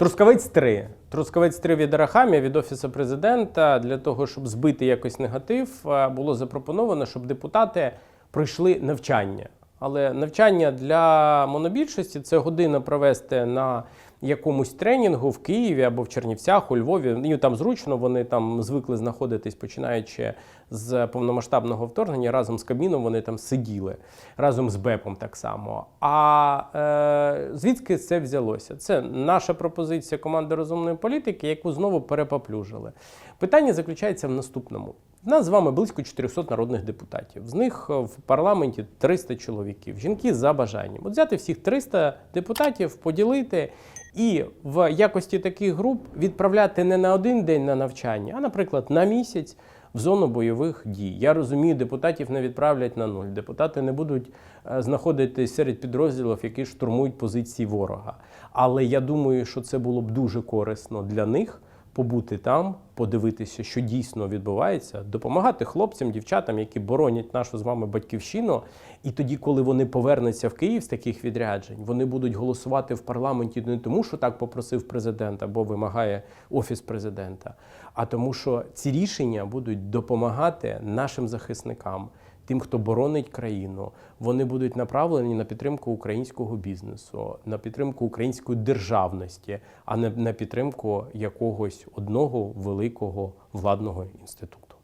Трускавець 3. Трускавець 3 від Арахамія, від Офісу президента. Для того, щоб збити якось негатив, е, було запропоновано, щоб депутати пройшли навчання. Але навчання для монобільшості це година провести на якомусь тренінгу в Києві або в Чернівцях, у Львові. І там зручно вони там звикли знаходитись, починаючи з повномасштабного вторгнення. Разом з Кабміном вони там сиділи, разом з БЕПом так само. А е, звідки це взялося? Це наша пропозиція команди розумної політики, яку знову перепоплюжили. Питання заключається в наступному. В нас з вами близько 400 народних депутатів. З них е, в парламенті 300 чоловіків. Жінки за бажанням. От взяти всіх 300 депутатів, поділити і в якості таких груп відправляти не на один день на навчання, а, наприклад, на місяць в зону бойових дій. Я розумію, депутатів не відправлять на нуль. Депутати не будуть е, знаходитись серед підрозділів, які штурмують позиції ворога. Але я думаю, що це було б дуже корисно для них побути там, подивитися, що дійсно відбувається, допомагати хлопцям, дівчатам, які боронять нашу з вами батьківщину. І тоді, коли вони повернуться в Київ з таких відряджень, вони будуть голосувати в парламенті не тому, що так попросив президент або вимагає офіс президента, а тому, що ці рішення будуть допомагати нашим захисникам тим, хто боронить країну, вони будуть направлені на підтримку українського бізнесу, на підтримку української державності, а не на підтримку якогось одного великого владного інституту.